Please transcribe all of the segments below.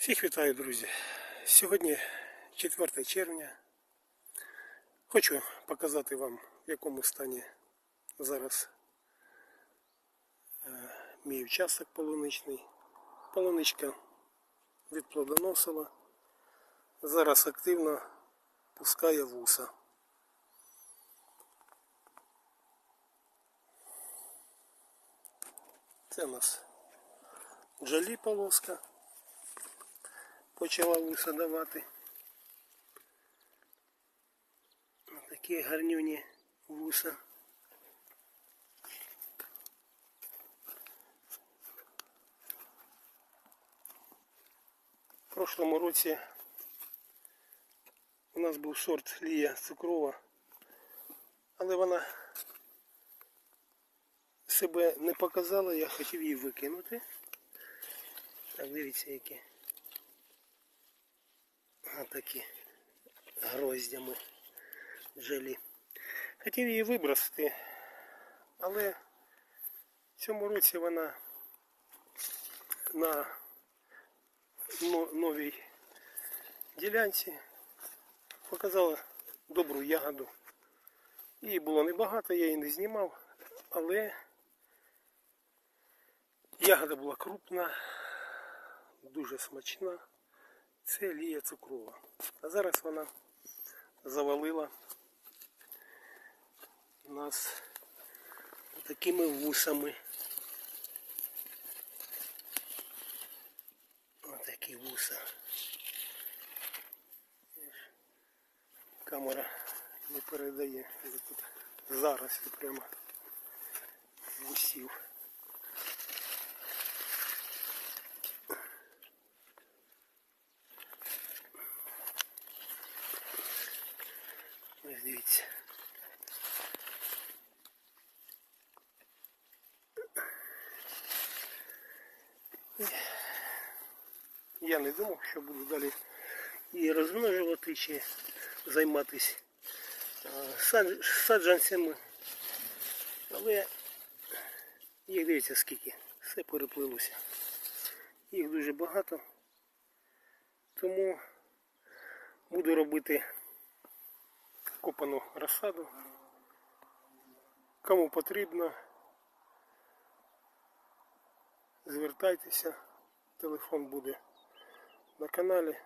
Всіх вітаю, друзі. Сьогодні 4 червня. Хочу показати вам, в якому стані зараз е, мій участок полуничний. Полуничка відплодоносила. Зараз активно пускає вуса. Це у нас джалі полоска почала вуса давати. Такі гарнюні вуса. В прошлому році у нас був сорт Лія цукрова, але вона себе не показала, я хотів її викинути. Так, дивіться які. Отакі гроздями желі. Хотів її вибросити, але в цьому році вона на новій ділянці показала добру ягоду. Її було небагато, я її не знімав, але ягода була крупна, дуже смачна. Це лія цукрова. А зараз вона завалила нас такими вусами. Отакі вуса. Камера не передає. Тут зараз прямо вусів. Дивіться. Я не думав, що буду далі її розмножувати чи займатися саджанцями. Але їх дивіться скільки. Все переплилося. Їх дуже багато. Тому буду робити копану розсаду. Кому потрібно, звертайтеся, телефон буде на каналі.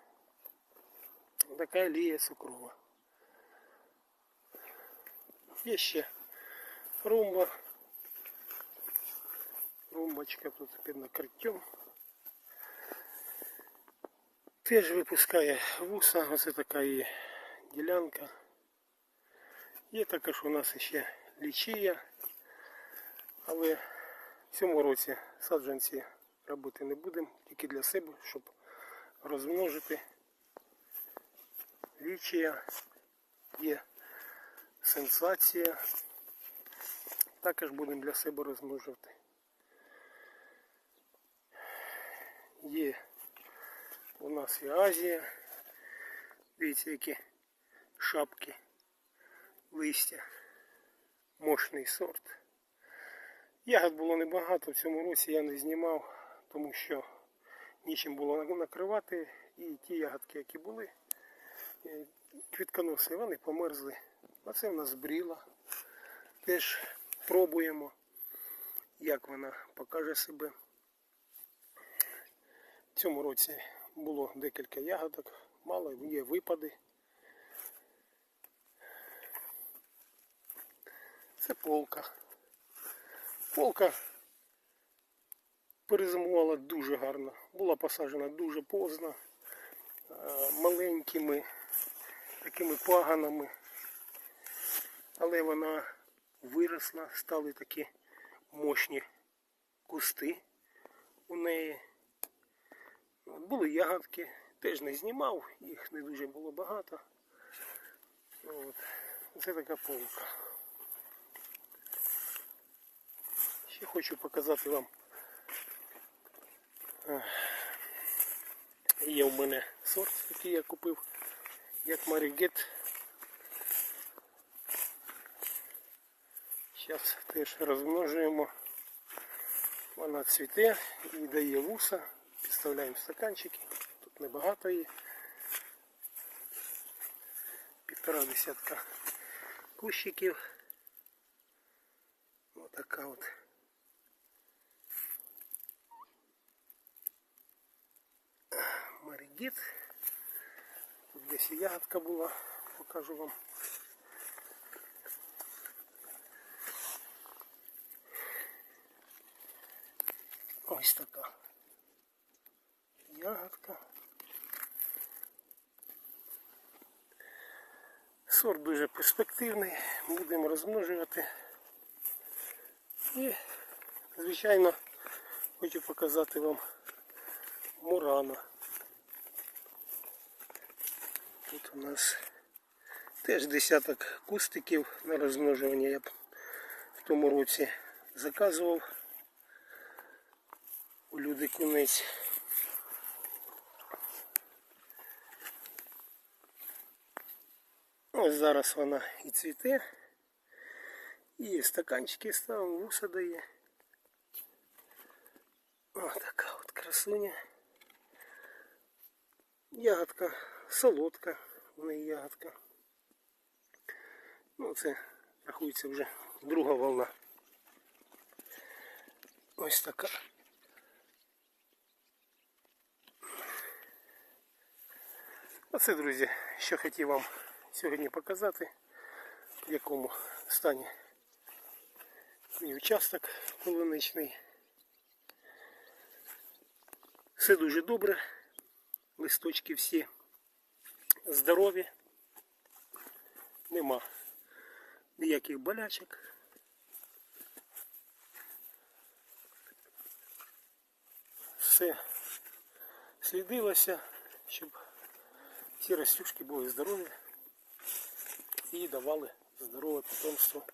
Така лія цукрова. Є ще румба. Румбочка тут під накриттям. Теж випускає вуса, ось така її ділянка. Є також у нас ще лічія, але в цьому році саджанці робити не будемо, тільки для себе, щоб розмножити. Лічія є сенсація. Також будемо для себе розмножувати. Є у нас і Азія. Дивіться, які шапки листя. Мощний сорт. Ягод було небагато, в цьому році я не знімав, тому що нічим було накривати. І ті ягодки, які були, е, квітконоси, вони померзли. А це в нас збріла. Теж пробуємо, як вона покаже себе. В цьому році було декілька ягодок, мало є випади. Це полка. Полка перезимувала дуже гарно. Була посаджена дуже поздно, е, маленькими такими паганами. Але вона виросла, стали такі мощні кусти у неї. Були ягодки, теж не знімав, їх не дуже було багато. От. Це така полка. Ще хочу показати вам. Є в мене сорт, який я купив, як Марігет. Зараз теж розмножуємо. Вона цвіте і дає вуса. Підставляємо стаканчики. Тут небагато є. Півтора десятка кущиків. Отака от. Маригіт. Тут десь і ягодка була, покажу вам. Ось така ягодка. Сорт дуже перспективний, будемо розмножувати. І, звичайно, хочу показати вам Мурана. Тут у нас теж десяток кустиків на розмножування. Я б в тому році заказував у люди кунець. Ось зараз вона і цвіте. І стаканчики ставимо, вуса дає. Ось така от красуня. Ягодка, солодка, в неї ягодка. Ну, це рахується вже друга волна. Ось така. Оце, друзі, що хотів вам сьогодні показати, в якому стані мій участок полуничний. Все дуже добре. Листочки всі здорові. Нема ніяких болячок. Все слідилося, щоб ці растюшки були здорові і давали здорове потомство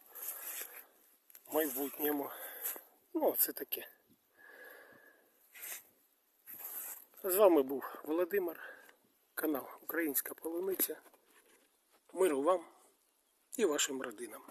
майбутньому. Ну, це таке. З вами був Володимир, канал Українська Полуниця. Миру вам і вашим родинам.